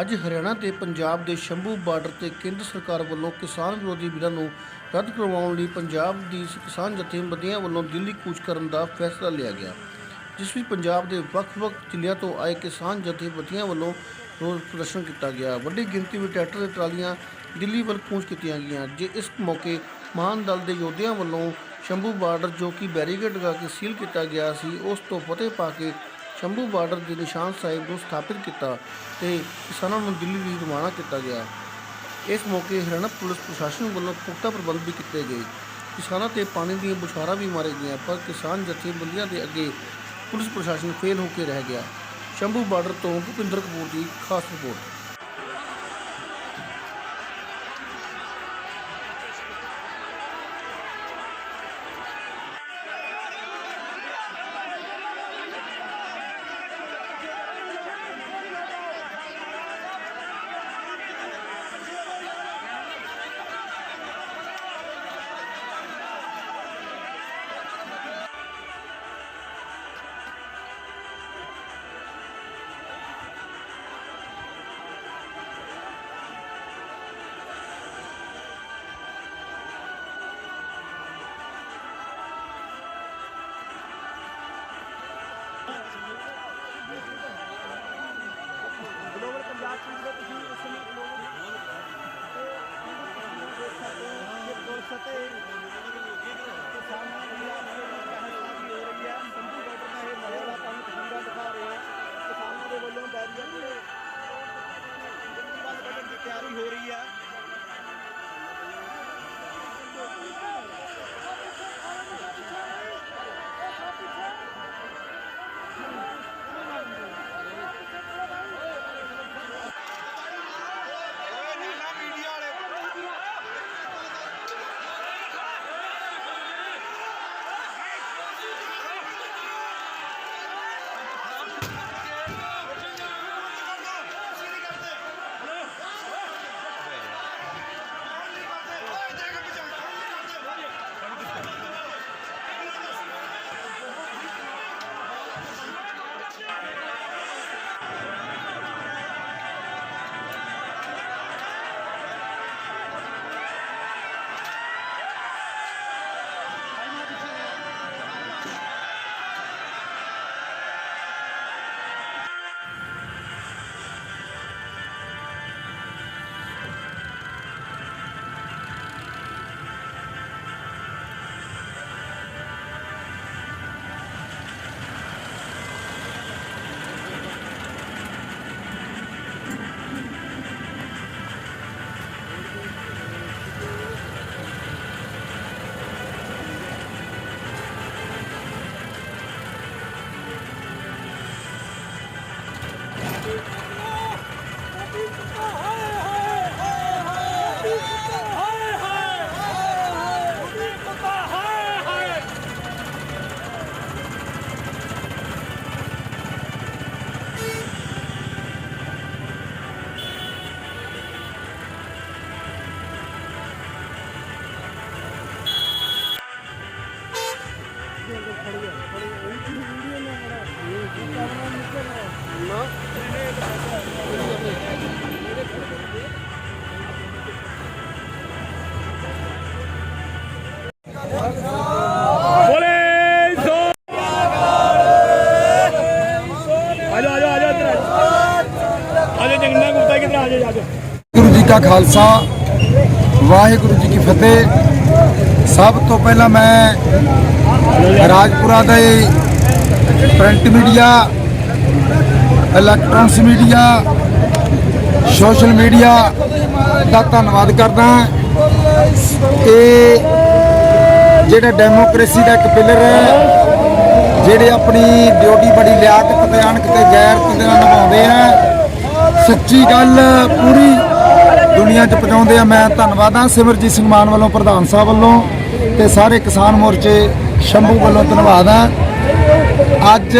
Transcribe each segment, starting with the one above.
ਅੱਜ ਹਰਿਆਣਾ ਤੇ ਪੰਜਾਬ ਦੇ ਸ਼ੰਭੂ ਬਾਰਡਰ ਤੇ ਕੇਂਦਰ ਸਰਕਾਰ ਵੱਲੋਂ ਕਿਸਾਨ ਵਿਰੋਧੀ ਬਿੱਲਾਂ ਨੂੰ ਰੱਦ ਕਰਵਾਉਣ ਲਈ ਪੰਜਾਬ ਦੀ ਕਿਸਾਨ ਜਥੇਬੰਦੀਆਂ ਵੱਲੋਂ ਦਿੱਲੀ ਕੂਚ ਕਰਨ ਦਾ ਫੈਸਲਾ ਲਿਆ ਗਿਆ, ਜਿਸ ਵਿੱਚ ਪੰਜਾਬ ਦੇ ਵੱਖ-ਵੱਖ ਜ਼ਿਲ੍ਹਿਆਂ ਤੋਂ ਆਏ ਕਿਸਾਨ ਜਥੇਬੰਦੀਆਂ ਵੱਲੋਂ ਰੋਸ ਪ੍ਰਦਰਸ਼ਨ ਕੀਤਾ ਗਿਆ। ਵੱਡੀ ਗਿਣਤੀ ਵਿੱਚ ਟਰੈਕਟਰ ਤੇ ਟਰਾਲੀਆਂ ਦਿੱਲੀ ਵੱਲ ਕੂਚ ਕੀਤੀਆਂ ਗਈਆਂ, ਜੇ ਇਸ ਮੌਕੇ ਮਹਾਨ ਦਲ ਦੇ ਯੋਧਿਆਂ ਵੱਲੋਂ ਸ਼ੰਭੂ ਬਾਰਡਰ ਜੋ ਕਿ ਬੈਰੀਕੇਡ ਲਗਾ ਕੇ ਸੀਲ ਕੀਤਾ ਗਿਆ ਸੀ, ਉਸ ਤੋਂ ਫਤਿਹ ਪਾ ਕੇ ਸ਼ੰਭੂ ਬਾਰਡਰ ਦੇ ਨਿਸ਼ਾਨ ਸਾਹਿਬ ਨੂੰ ਸਥਾਪਿਤ ਕੀਤਾ ਤੇ ਕਿਸਾਨਾਂ ਨੂੰ ਦਿੱਲੀ ਲਈ ਰਵਾਨਾ ਕੀਤਾ ਗਿਆ। ਇਸ ਮੌਕੇ ਹਰਿਆਣਾ ਪੁਲਿਸ ਪ੍ਰਸ਼ਾਸਨ ਵੱਲੋਂ ਪੁਖਤਾ ਪ੍ਰਬੰਧ ਵੀ ਕੀਤੇ ਗਏ। ਕਿਸਾਨਾਂ ਤੇ ਪਾਣੀ ਦੀਆਂ ਬੁਛਾਰਾਂ ਵੀ ਮਾਰੇ ਗਈਆਂ, ਪਰ ਕਿਸਾਨ ਜਥੇਬੰਦੀਆਂ ਦੇ ਅੱਗੇ ਪੁਲਿਸ ਪ੍ਰਸ਼ਾਸਨ ਫੇਲ ਹੋ ਕੇ ਰਹਿ ਗਿਆ। ਸ਼ੰਭੂ ਬਾਰਡਰ ਤੋਂ ਭੁਪਿੰਦਰ ਕਪੂਰ ਦੀ ਖਾਸ ਰਿਪੋਰਟ। ਗਲੋਬਲ ਦੇ ਤੁਸੀਂ ਇਸ ਸਮੇਂ ਦੇਖ ਸਕਦੇ ਹੋ ਕਿ ਪੁਲਿਸ ਅਤੇ ਕਿਸਾਨਾਂ ਦੀ ਆਪਸ ਵਿੱਚ ਬਹਿਸਬਾਜ਼ੀ ਹੋ ਰਹੀ ਹੈ ਸੰਧੂ ਬਾਰਡਰ ਦਾ ਇਹ ਮਾਹੌਲ ਆ ਤੁਹਾਨੂੰ ਤਸਵੀਰਾਂ ਦਿਖਾ ਰਹੇ ਹਾਂ। ਕਿਸਾਨਾਂ ਦੇ ਵੱਲੋਂ ਬੈਰੀਅਰ ਦੀ ਤਿਆਰੀ ਹੋ ਰਹੀ ਜੰਗਨਾ ਗੁਪਤਾ ਕਿਧਰ ਆਜੋ ਆਜੋ ਗੁਰੂ ਜੀ ਕਾ ਖਾਲਸਾ, ਵਾਹਿਗੁਰੂ ਜੀ ਕੀ ਫਤਿਹ। ਸਭ ਤੋਂ ਪਹਿਲਾਂ ਮੈਂ ਰਾਜਪੁਰਾ ਦੇ print media electronics media, social media ਦਾ ਧੰਨਵਾਦ ਕਰਦਾ ਕਿ ਜਿਹੜਾ ਡੈਮੋਕ੍ਰੇਸੀ ਦਾ ਇੱਕ ਪਿਲਰ ਹੈ, ਜਿਹੜੇ ਆਪਣੀ ਡਿਊਟੀ ਬੜੀ ਲਿਆਕਤ ਤੇ ਅਣਖ ਤੇ ਗੈਰਤ ਦੇ ਨਾਲ ਨਿਭਾਉਂਦੇ ਆ। ਸੱਚੀ ਗੱਲ ਪੂਰੀ ਦੁਨੀਆ 'ਚ ਪਹੁੰਚਾਉਂਦੇ ਆ। ਮੈਂ ਧੰਨਵਾਦ ਹਾਂ ਸਿਮਰਜੀਤ ਸਿੰਘ ਮਾਨ ਵੱਲੋਂ, ਪ੍ਰਧਾਨ ਸਾਹਿਬ ਵੱਲੋਂ ਤੇ ਸਾਰੇ ਕਿਸਾਨ ਮੋਰਚੇ ਸ਼ੰਭੂ ਵੱਲੋਂ ਧੰਨਵਾਦ ਆ ਅੱਜ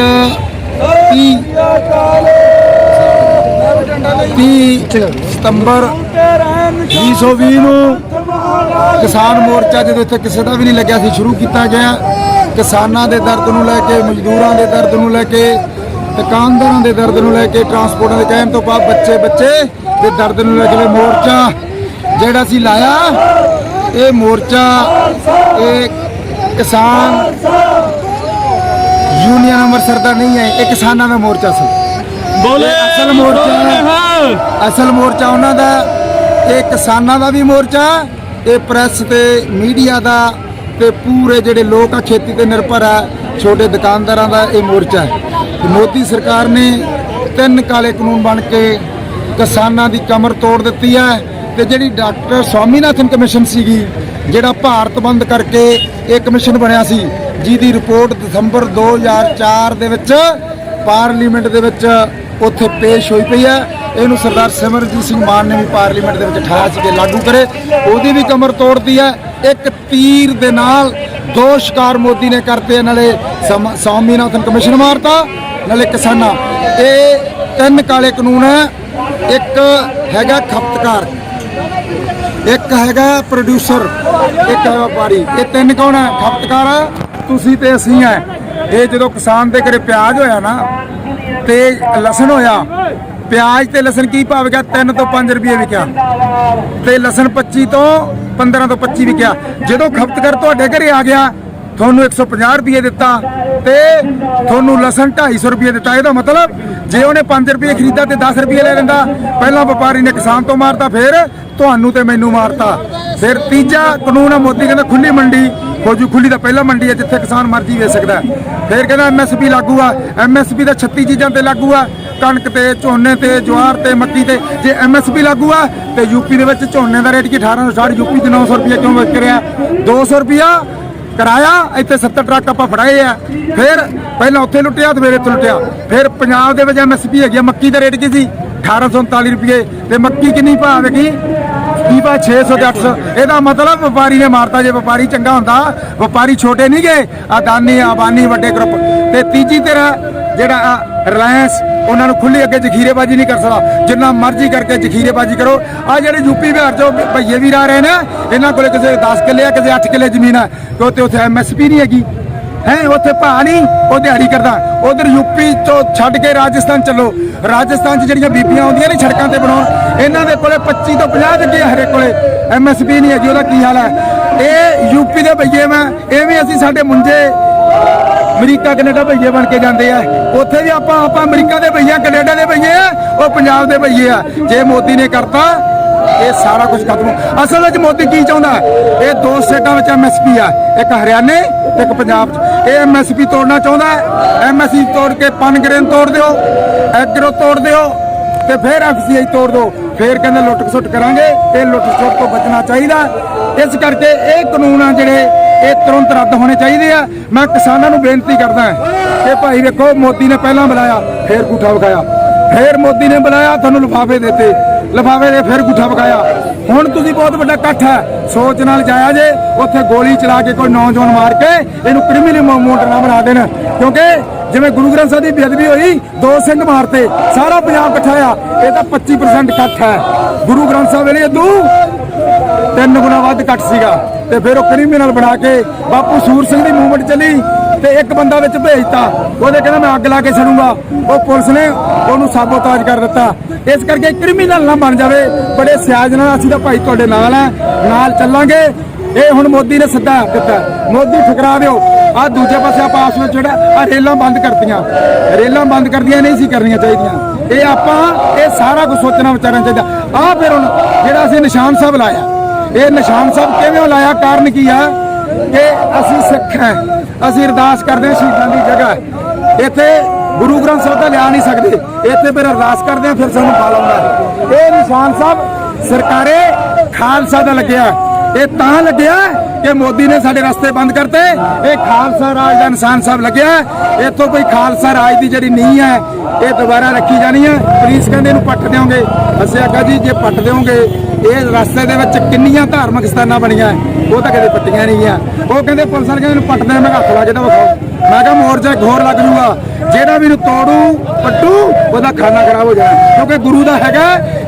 30 30 ਸਤੰਬਰ 2020 ਨੂੰ ਕਿਸਾਨ ਮੋਰਚਾ, ਜਦੋਂ ਇੱਥੇ ਕਿਸੇ ਦਾ ਵੀ ਨਹੀਂ ਲੱਗਿਆ ਸੀ ਸ਼ੁਰੂ ਕੀਤਾ ਗਿਆ। ਕਿਸਾਨਾਂ ਦੇ ਦਰਦ ਨੂੰ ਲੈ ਕੇ, ਮਜ਼ਦੂਰਾਂ ਦੇ ਦਰਦ ਨੂੰ ਲੈ ਕੇ ਦੁਕਾਨਦਾਰਾਂ ਦੇ ਦਰਦ ਨੂੰ ਲੈ ਕੇ ਟਰਾਂਸਪੋਰਟਾਂ ਦੇ ਕਹਿਣ ਤੋਂ ਬਾਅਦ ਬੱਚੇ ਬੱਚੇ ਦੇ ਦਰਦ ਨੂੰ ਲੈ ਕੇ ਮੋਰਚਾ ਜਿਹੜਾ ਸੀ ਲਾਇਆ ਇਹ ਮੋਰਚਾ ਇਹ ਕਿਸਾਨ ਯੂਨੀਅਨ ਅੰਮ੍ਰਿਤਸਰ ਦਾ ਨਹੀਂ ਹੈ ਇਹ ਕਿਸਾਨਾਂ ਦਾ ਮੋਰਚਾ ਸੀ। ਬੋਲੇ ਅਸਲ ਮੋਰਚਾ ਅਸਲ ਮੋਰਚਾ ਉਹਨਾਂ ਦਾ ਇਹ ਕਿਸਾਨਾਂ ਦਾ ਵੀ ਮੋਰਚਾ ਇਹ ਪ੍ਰੈਸ ਤੇ ਮੀਡੀਆ ਦਾ ਤੇ ਪੂਰੇ ਜਿਹੜੇ ਲੋਕ ਆ ਖੇਤੀ ਤੇ ਨਿਰਭਰ ਆ ਛੋਟੇ ਦੁਕਾਨਦਾਰਾਂ ਦਾ ਇਹ ਮੋਰਚਾ ਹੈ ਮੋਦੀ ਸਰਕਾਰ ਨੇ ਤਿੰਨ ਕਾਲੇ ਕਾਨੂੰਨ ਬਣ ਕੇ ਕਿਸਾਨਾਂ ਦੀ ਕਮਰ ਤੋੜ ਦਿੱਤੀ ਹੈ ਤੇ ਜਿਹੜੀ ਡਾਕਟਰ ਸਵਾਮੀਨਾਥਨ ਕਮਿਸ਼ਨ ਸੀਗੀ, ਜਿਹੜਾ ਭਾਰਤ ਬੰਦ ਕਰਕੇ ਇਹ ਕਮਿਸ਼ਨ ਬਣਿਆ ਸੀ, ਜਿਹਦੀ ਰਿਪੋਰਟ ਦਸੰਬਰ 2004 ਦੇ ਵਿੱਚ ਪਾਰਲੀਮੈਂਟ ਦੇ ਵਿੱਚ ਉੱਥੇ ਪੇਸ਼ ਹੋਈ ਪਈ ਹੈ। ਇਹਨੂੰ ਸਰਦਾਰ ਸਿਮਰਜੀਤ ਸਿੰਘ ਮਾਨ ਨੇ ਵੀ ਪਾਰਲੀਮੈਂਟ ਦੇ ਵਿੱਚ ਠਾਇਆ ਸੀ ਕਿ ਲਾਗੂ ਕਰੇ। ਉਹਦੀ ਵੀ ਕਮਰ ਤੋੜਦੀ ਹੈ। ਇੱਕ ਤੀਰ ਦੇ ਨਾਲ ਦੋ ਸ਼ਿਕਾਰ ਮੋਦੀ ਨੇ ਕਰਤੇ ਨਾਲੇ ਸਮ- ਸਵਾਮੀਨਾਥਨ ਕਮਿਸ਼ਨ ਮਾਰਤਾ, ਨਾਲੇ ਕਿਸਾਨਾਂ। ਇਹ ਤਿੰਨ ਕਾਲੇ ਕਾਨੂੰਨ ਹੈ। ਇੱਕ ਹੈਗਾ ਖਪਤਕਾਰ, ਇੱਕ ਹੈਗਾ ਪ੍ਰੋਡਿਊਸਰ ਇੱਕ ਹੈ ਵਪਾਰੀ। ਇਹ ਤਿੰਨ ਕੌਣ ਹੈ? ਖਪਤਕਾਰ ਤੁਸੀਂ ਤੇ ਅਸੀਂ ਹੈ। ਇਹ ਜਦੋਂ ਕਿਸਾਨ ਦੇ ਘਰੇ ਪਿਆਜ਼ ਹੋਇਆ ਨਾ, ਤੇ ਲਸਣ ਹੋਇਆ ਪਿਆਜ਼ ਤੇ ਲਸਣ ਕੀ ਭਾਅ ਵਿਕਿਆ? 3 ਤੋਂ 5 ਰੁਪਏ ਵਿਕਿਆ। ਤੇ ਲਸਣ 25 ਤੋਂ 15 ਤੋਂ 25 ਵਿਕਿਆ। ਜਦੋਂ ਖਪਤਕਾਰ ਤੁਹਾਡੇ ਘਰੇ ਆ ਗਿਆ, ਤੁਹਾਨੂੰ 150 ਰੁਪਏ ਦਿੱਤਾ ਤੇ ਤੁਹਾਨੂੰ ਲਸਣ 250 ਰੁਪਏ ਦਿੱਤਾ। ਇਹਦਾ ਮਤਲਬ ਜੇ ਉਹਨੇ 5 ਰੁਪਏ ਖਰੀਦਾ ਤੇ 10 ਰੁਪਏ ਲੈ ਲੈਂਦਾ, ਪਹਿਲਾਂ ਵਪਾਰੀ ਨੇ ਕਿਸਾਨ ਤੋਂ ਮਾਰਤਾ, ਫਿਰ ਤੁਹਾਨੂੰ ਤੇ ਮੈਨੂੰ ਮਾਰਤਾ। ਫਿਰ ਤੀਜਾ ਕਾਨੂੰਨ ਆ ਮੋਦੀ ਕਹਿੰਦਾ ਖੁੱਲੀ ਮੰਡੀ। ਹੋਜੂ ਖੁੱਲੀ ਦਾ ਪਹਿਲਾ ਮੰਡੀ ਹੈ ਜਿੱਥੇ ਕਿਸਾਨ ਮਰਜ਼ੀ ਵੇਚ ਸਕਦਾ। ਫਿਰ ਕਹਿੰਦਾ ਐਮਐਸਪੀ ਲਾਗੂ ਆ। ਐਮਐਸਪੀ ਦਾ 36 ਚੀਜ਼ਾਂ ਤੇ ਲਾਗੂ ਆ। ਕਣਕ ਤੇ, ਝੋਨੇ ਤੇ, ਜਵਾਰ ਤੇ, ਮੱਕੀ ਤੇ, ਜੇ ਐਮਐਸਪੀ ਲਾਗੂ ਆ, ਤੇ ਯੂਪੀ ਦੇ ਵਿੱਚ ਝੋਨੇ ਦਾ ਰੇਟ ਕੀ 1860 ਯੂਪੀ 'ਚ 900 ਰੁਪਏ ਕਿਉਂ ਵਿਕ ਰਿਹਾ? 200 ਰੁਪਿਆ ਕਰਾਇਆ, ਇੱਥੇ 70 ਟਰੱਕ ਆਪਾਂ ਫੜਾਏ ਆ। ਫਿਰ ਪਹਿਲਾਂ ਉੱਥੇ ਲੁੱਟਿਆ, ਤੇ ਫਿਰ ਇੱਥੇ ਲੁੱਟਿਆ। ਫਿਰ ਪੰਜਾਬ ਦੇ ਵਿੱਚ ਐਮਐਸਪੀ ਹੈਗੀ ਆ, ਮੱਕੀ ਦਾ ਰੇਟ ਕੀ ਸੀ? 1839 ਰੁਪਏ ਤੇ ਮੱਕੀ ਕਿੰਨੀ ਭਾਅ ਵਿਕੀ ਕੀ ਪਾ? 600 ਤੇ 800 ਇਹਦਾ ਮਤਲਬ ਵਪਾਰੀ ਨੇ ਮਾਰਤਾ, ਜੇ ਵਪਾਰੀ ਚੰਗਾ ਹੁੰਦਾ, ਵਪਾਰੀ ਛੋਟੇ ਨਹੀਂ ਗਏ ਅਦਾਨੀ ਆਬਾਨੀ ਵੱਡੇ ਗਰੁੱਪ ਤੇ ਤੀਜੀ ਤੇਰਾ ਜਿਹੜਾ ਰਿਲਾਇੰਸ ਉਹਨਾਂ ਨੂੰ ਖੁੱਲੀ ਅੱਗੇ ਜ਼ਖੀਰੇਬਾਜ਼ੀ ਨਹੀਂ ਕਰ ਸਕਦਾ। ਜਿੰਨਾ ਮਰਜ਼ੀ ਕਰਕੇ ਜ਼ਖੀਰੇਬਾਜ਼ੀ ਕਰੋ। ਆ ਜਿਹੜੇ ਯੂਪੀ ਬਿਹਾਰ ਚੋਂ ਭਈਏ ਵੀ ਰਹਿ ਰਹੇ ਨੇ, ਇਹਨਾਂ ਕੋਲੇ ਕਿਸੇ 10 ਕਿੱਲੇ ਆ, ਕਿਸੇ 8 ਕਿੱਲੇ ਜ਼ਮੀਨ ਆ ਕਿ ਉੱਥੇ ਉੱਥੇ ਐਮਐਸਪੀ ਨਹੀਂ ਹੈਗੀ। ਹੈ, ਉੱਥੇ ਭਾ ਨਹੀਂ, ਉਹ ਦਿਹਾੜੀ ਕਰਦਾ। ਉਧਰ ਯੂਪੀ ਚੋਂ ਛੱਡ ਕੇ ਰਾਜਸਥਾਨ ਚੱਲੋ। ਰਾਜਸਥਾਨ 'ਚ ਜਿਹੜੀਆਂ ਬੀਬੀਆਂ ਆਉਂਦੀਆਂ ਨੇ ਸੜਕਾਂ ਤੇ ਬਣਾਉਣ, ਇਹਨਾਂ ਦੇ ਕੋਲੇ 25 ਤੋਂ 50 ਜੱਗੇ ਹਰੇ ਕੋਲੇ। ਐਮਐਸਪੀ ਨਹੀਂ ਹੈਗੀ, ਉਹਦਾ ਕੀ ਹਾਲ ਹੈ? ਇਹ ਯੂਪੀ ਦੇ ਭਈਏ ਮੈਂ, ਇਹ ਵੀ ਅਸੀਂ ਸਾਡੇ ਮੁੰਡੇ ਅਮਰੀਕਾ, ਕੈਨੇਡਾ ਭਈਏ ਬਣ ਕੇ ਜਾਂਦੇ ਆ। ਉੱਥੇ ਵੀ ਆਪਾਂ ਆਪਾਂ ਅਮਰੀਕਾ ਦੇ ਭਈਆ, ਕੈਨੇਡਾ ਦੇ ਭਈਏ ਆ, ਉਹ ਪੰਜਾਬ ਦੇ ਭਈਏ ਆ। ਜੇ ਮੋਦੀ ਨੇ ਕਰਤਾ, ਇਹ ਸਾਰਾ ਕੁਝ ਖਤਮ ਅਸਲ ਵਿੱਚ ਮੋਦੀ ਕੀ ਚਾਹੁੰਦਾ? ਇਹ ਦੋ ਸਟੇਟਾਂ ਵਿੱਚ ਐਮਐਸਪੀ ਆ। ਇੱਕ ਹਰਿਆਣੇ ਤੇ ਇੱਕ ਪੰਜਾਬ 'ਚ। ਇਹ ਐਮਐਸਪੀ ਤੋੜਨਾ ਚਾਹੁੰਦਾ ਹੈ। ਐਮਐਸਪੀ ਤੋੜ ਕੇ ਪਨਗਰੇਨ ਤੋੜ ਦਿਓ, ਐਗਰੋ ਤੋੜ ਦਿਓ, ਤੇ ਫਿਰ ਐਫਸੀਆਈ ਤੋੜ ਦਿਓ। ਫਿਰ ਕਹਿੰਦੇ ਲੁੱਟ ਖਸੁੱਟ ਕਰਾਂਗੇ। ਇਹ ਲੁੱਟ ਖਸੁੱਟ ਤੋਂ ਬਚਣਾ ਚਾਹੀਦਾ। ਇਸ ਕਰਕੇ ਇਹ ਕਾਨੂੰਨ ਆ ਜਿਹੜੇ ਇਹ ਤੁਰੰਤ ਰੱਦ ਹੋਣੇ ਚਾਹੀਦੇ ਆ। ਮੈਂ ਕਿਸਾਨਾਂ ਨੂੰ ਬੇਨਤੀ ਕਰਦਾ ਕਿ ਭਾਈ ਵੇਖੋ, ਮੋਦੀ ਨੇ ਪਹਿਲਾਂ ਬੁਲਾਇਆ, ਫੇਰ ਗੁੱਠਾ ਵਿਖਾਇਆ। ਫੇਰ ਮੋਦੀ ਨੇ ਬੁਲਾਇਆ, ਤੁਹਾਨੂੰ ਲਿਫਾਫੇ ਦਿੱਤੇ। ਲਿਫਾਫੇ ਦੇ ਫਿਰ ਗੁੱਠਾ ਵਿਖਾਇਆ। ਹੁਣ ਤੁਸੀਂ ਬਹੁਤ ਵੱਡਾ ਇਕੱਠ ਹੈ। ਸੋਚ ਨਾਲ ਜਾਇਆ ਜੇ, ਉੱਥੇ ਗੋਲੀ ਚਲਾ ਕੇ ਕੋਈ ਨੌਜਵਾਨ ਮਾਰ ਕੇ ਇਹਨੂੰ ਕ੍ਰਿਮੀਨਲ ਮੂਵਮੈਂਟ ਨਾ ਬਣਾ ਦੇਣ। ਕਿਉਂਕਿ ਜਿਵੇਂ ਗੁਰੂ ਗ੍ਰੰਥ ਸਾਹਿਬ ਦੀ ਬੇਅਦਬੀ ਹੋਈ, ਦੋ ਸਿੰਘ ਮਾਰਤੇ, ਸਾਰਾ ਪੰਜਾਬ ਇਕੱਠਾ ਆ। ਇਹ ਤਾਂ 25% ਇਕੱਠ ਹੈ। ਗੁਰੂ ਗ੍ਰੰਥ ਸਾਹਿਬ ਵੇਲੇ ਇਦੋਂ ਤਿੰਨ ਗੁਣਾ ਵੱਧ ਘੱਟ ਸੀਗਾ। ਤੇ ਫਿਰ ਉਹ ਕ੍ਰਿਮੀਨਲ ਬਣਾ ਕੇ ਬਾਪੂ ਸੂਰ ਸਿੰਘ ਦੀ ਮੂਵਮੈਂਟ ਚੱਲੀ ਤੇ ਇੱਕ ਬੰਦਾ ਵਿੱਚ ਭੇਜਤਾ। ਉਹਦੇ ਕਹਿੰਦਾ, ਮੈਂ ਅੱਗ ਲਾ ਕੇ ਛੱਡੂੰਗਾ। ਉਹ ਪੁਲਿਸ ਨੇ ਉਹਨੂੰ ਸਾਬੋਤਾਜ ਕਰ ਦਿੱਤਾ। ਇਸ ਕਰਕੇ ਕ੍ਰਿਮੀਨਲ ਨਾ ਬਣ ਜਾਵੇ। ਬੜੇ ਸਿਆਜ ਨਾਲ ਅਸੀਂ ਤਾਂ ਭਾਈ ਤੁਹਾਡੇ ਨਾਲ ਆ ਨਾਲ ਚੱਲਾਂਗੇ। ਇਹ ਹੁਣ ਮੋਦੀ ਨੇ ਸਿੱਧਾ ਦਿੱਤਾ। ਮੋਦੀ ਠਕਰਾ ਦਿਓ ਆ ਦੂਜੇ ਪਾਸੇ ਆਪਾਂ ਆਪਸ ਵਿੱਚ ਜਿਹੜਾ, ਆ ਰੇਲਾਂ ਬੰਦ ਕਰਤੀਆਂ। ਰੇਲਾਂ ਬੰਦ ਕਰਦੀਆਂ ਨਹੀਂ ਸੀ ਕਰਨੀਆਂ ਚਾਹੀਦੀਆਂ। ਇਹ ਆਪਾਂ, ਇਹ ਸਾਰਾ ਕੁਝ ਸੋਚਣਾ ਵਿਚਾਰਨਾ ਚਾਹੀਦਾ। ਆ ਫਿਰ ਹੁਣ ਜਿਹੜਾ ਅਸੀਂ ਨਿਸ਼ਾਨ ਸਾਹਿਬ ਲਾਇਆ। ਇਹ ਨਿਸ਼ਾਨ ਸਾਹਿਬ ਕਿਵੇਂ ਲਾਇਆ? ਕਾਰਨ ਕੀ ਆ? ਕਿ ਅਸੀਂ ਸਿੱਖ ਹੈ। ਅਸੀਂ ਅਰਦਾਸ ਕਰਦੇ ਹਾਂ ਸ਼ਹੀਦਾਂ ਦੀ ਜਗ੍ਹਾ ਇੱਥੇ ਗੁਰੂ ਗ੍ਰੰਥ ਸਾਹਿਬ ਦਾ ਲਿਆ ਨਹੀਂ ਸਕਦੇ। ਇੱਥੇ ਫਿਰ ਅਰਦਾਸ ਕਰਦੇ ਹਾਂ, ਫਿਰ ਸਾਨੂੰ ਪਾ ਲਾਉਂਦਾ ਇਹ ਨਿਸ਼ਾਨ ਸਾਹਿਬ ਸਰਕਾਰੇ ਖਾਲਸਾ ਦਾ ਲੱਗਿਆ ਇਹ ਤਾਂ ਲੱਗਿਆ ਕਿ ਮੋਦੀ ਨੇ ਸਾਡੇ ਰਸਤੇ ਬੰਦ ਕਰਤੇ। ਇਹ ਖਾਲਸਾ ਰਾਜ ਦਾ ਨਿਸ਼ਾਨ ਸਾਹਿਬ ਲੱਗਿਆ ਇੱਥੋਂ ਕੋਈ ਖਾਲਸਾ ਰਾਜ ਦੀ ਜਿਹੜੀ ਨੀਂਹ ਹੈ, ਇਹ ਦੁਬਾਰਾ ਰੱਖੀ ਜਾਣੀ ਹੈ। ਪੁਲਿਸ ਕਹਿੰਦੇ ਇਹਨੂੰ ਪੱਟ ਦਿਓਗੇ। ਅਸੀਂ ਆਖਿਆ ਜੀ, ਜੇ ਪੱਟ ਦਿਓਗੇ ਇਹ ਰਸਤੇ ਦੇ ਵਿੱਚ ਕਿੰਨੀਆਂ ਧਾਰਮਿਕ ਸਥਾਨਾਂ ਬਣੀਆਂ ਉਹ ਤਾਂ ਕਦੇ ਪੱਟੀਆਂ ਨਹੀਂ ਆ ਉਹ ਕਹਿੰਦੇ ਪੁਲਿਸ ਵਾਲੇ ਕਹਿੰਦੇ ਇਹਨੂੰ ਮੈਂ ਕਿਹਾ ਹੱਥ ਲਾ ਕੇ ਤਾਂ ਵਿਖਾਓ। ਮੈਂ ਕਿਹਾ ਮੋਰਚਾ ਘੋਰ ਲੱਗ ਜੂਗਾ, ਜਿਹੜਾ ਵੀ ਇਹਨੂੰ ਤੋੜੂ, ਪੱਟੂ, ਉਹਦਾ ਖਾਣਾ ਖਰਾਬ ਹੋ ਜਾਣਾ। ਕਿਉਂਕਿ ਗੁਰੂ ਦਾ ਹੈਗਾ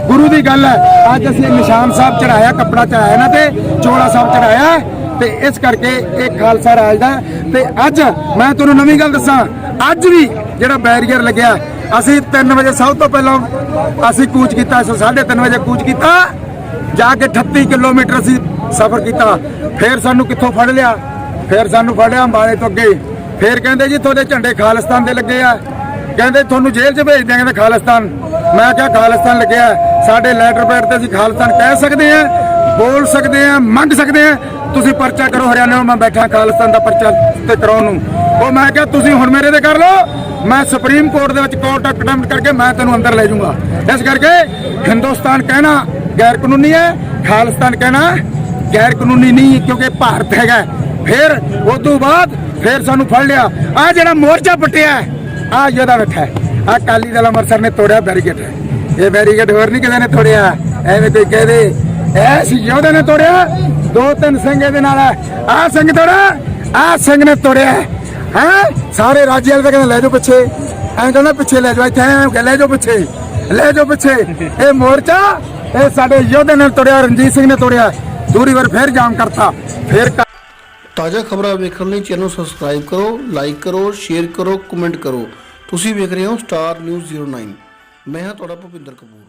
ਗੁਰੂ ਦੀ ਗੱਲ ਹੈ। ਅੱਜ ਅਸੀਂ ਨਿਸ਼ਾਨ ਸਾਹਿਬ ਚੜਾਇਆ ਕੱਪੜਾ ਚੜਾਇਆ ਨਾ ਤੇ, ਚੋਲਾ ਸਾਹਿਬ ਚੜਾਇਆ ਤੇ ਇਸ ਕਰਕੇ ਇਹ ਖਾਲਸਾ ਰਾਜ ਦਾ ਤੇ ਅੱਜ ਮੈਂ ਤੁਹਾਨੂੰ ਨਵੀਂ ਗੱਲ ਦੱਸਾਂ, ਅੱਜ ਵੀ ਜਿਹੜਾ ਬੈਰੀਅਰ ਲੱਗਿਆ, ਅਸੀਂ 3 ਵਜੇ ਸਭ ਤੋਂ ਪਹਿਲਾਂ ਅਸੀਂ ਕੂਚ ਕੀਤਾ 3:30 ਵਜੇ ਕੂਚ ਕੀਤਾ। ਜਾ ਕੇ 38 ਕਿਲੋਮੀਟਰ ਅਸੀਂ ਸਫ਼ਰ ਕੀਤਾ। ਫਿਰ ਸਾਨੂੰ ਕਿੱਥੋਂ ਫੜ ਲਿਆ? ਫਿਰ ਸਾਨੂੰ ਫੜਿਆ ਅੰਬਾਲੇ ਤੋਂ ਅੱਗੇ। ਫਿਰ ਕਹਿੰਦੇ ਜੀ, ਤੁਹਾਡੇ ਝੰਡੇ ਖਾਲਿਸਤਾਨ ਦੇ ਲੱਗੇ ਆ। ਕਹਿੰਦੇ, ਤੁਹਾਨੂੰ ਜੇਲ੍ਹ 'ਚ ਭੇਜ ਦਿਆਂਗੇ ਖਾਲਿਸਤਾਨ। ਮੈਂ ਕਿਹਾ, ਖਾਲਿਸਤਾਨ ਲੱਗਿਆ ਸਾਡੇ ਲੈਟਰ ਪੈਡ ਤੇ ਅਸੀਂ ਖਾਲਿਸਤਾਨ ਕਹਿ ਸਕਦੇ ਆ ਬੋਲ ਸਕਦੇ ਆ ਮੰਗ ਸਕਦੇ ਆ ਤੁਸੀਂ ਪਰਚਾ ਕਰੋ ਹਰਿਆਣਾ ਮੈਂ ਬੈਠਾ ਖਾਲਿਸਤਾਨ ਦਾ ਪਰਚਾ ਤੇ ਕਰਾਉਣ ਨੂੰ। ਉਹ ਮੈਂ ਕਿਹਾ, ਤੁਸੀਂ ਹੁਣ ਮੇਰੇ ਤੇ ਕਰ ਲਓ। ਮੈਂ ਸੁਪਰੀਮ ਕੋਰਟ ਦੇ ਵਿੱਚ ਕੋਰਟ ਅਟੈਂਪਟ ਕਰਕੇ ਮੈਂ ਤੈਨੂੰ ਅੰਦਰ ਲੈ ਜਾਊਂਗਾ। ਇਸ ਕਰਕੇ ਹਿੰਦੁਸਤਾਨ ਕਹਿਣਾ ਗੈਰ ਕਾਨੂੰਨੀ ਹੈ ਖਾਲਿਸਤਾਨ ਕਹਿਣਾ ਗੈਰ ਕਾਨੂੰਨੀ ਨਹੀਂ ਕਿਉਂਕਿ ਭਾਰਤ ਹੈਗਾ ਫਿਰ ਉਸ ਤੋਂ ਬਾਅਦ ਫਿਰ ਸਾਨੂੰ ਫੜ ਲਿਆ ਆ ਜਿਹੜਾ ਮੋਰਚਾ ਪੱਟਿਆ ਆ ਜਿਹਦਾ ਬੈਠਾ ਆ ਕਾਲੀ ਦਲ ਅੰਮ੍ਰਿਤਸਰ ਨੇ ਤੋੜਿਆ ਬੈਰੀਕੇਡ ਇਹ ਬੈਰੀਕੇਡ ਹੋਰ ਨਹੀਂ ਕਿਸੇ ਨੇ ਤੋੜਿਆ ਐਵੇਂ ਕੋਈ ਕਹਦੇ ਐਸ ਯੋਧੇ ਨੇ ਤੋੜਿਆ ਦੋ ਤਿੰਨ ਸਿੰਘ ਇਹਦੇ ਨਾਲ ਆ ਸਿੰਘ ਤੋੜਿਆ ਆ ਸਿੰਘ ਨੇ ਤੋੜਿਆ ਹੈ ਸਾਰੇ ਰਾਜੇ ਵਾਲੇ ਕਹਿੰਦੇ ਲੈ ਜਾਓ ਪਿੱਛੇ ਐਂ ਕਹਿੰਦਾ ਪਿੱਛੇ ਲੈ ਜਾਓ ਇੱਥੇ ਐਂ ਲੈ ਜਾਓ ਪਿੱਛੇ ਲੈ ਜਾਓ ਪਿੱਛੇ ਇਹ ਮੋਰਚਾ ਇਹ ਸਾਡੇ ਯੋਧੇ ਨੇ ਤੋੜਿਆ, ਰਣਜੀਤ ਸਿੰਘ ਨੇ ਤੋੜਿਆ। ਦੂਰੀ ਵਾਰ ਫੇਰ ਜਾਮ ਕਰਤਾ, ਫੇਰ ਤਾਜ਼ਾ ਖਬਰਾਂ ਵੇਖਣ ਲਈ ਚੈਨਲ ਸਬਸਕ੍ਰਾਈਬ ਕਰੋ ਲਾਈਕ ਕਰੋ ਸ਼ੇਅਰ ਕਰੋ ਕਮੈਂਟ ਕਰੋ। ਤੁਸੀਂ ਵੇਖ ਰਹੇ ਹੋ ਸਟਾਰ ਨਿਊਜ਼ 09 ਮੈਂ ਹਾਂ ਤੁਹਾਡਾ ਭੁਪਿੰਦਰ ਕਪੂਰ।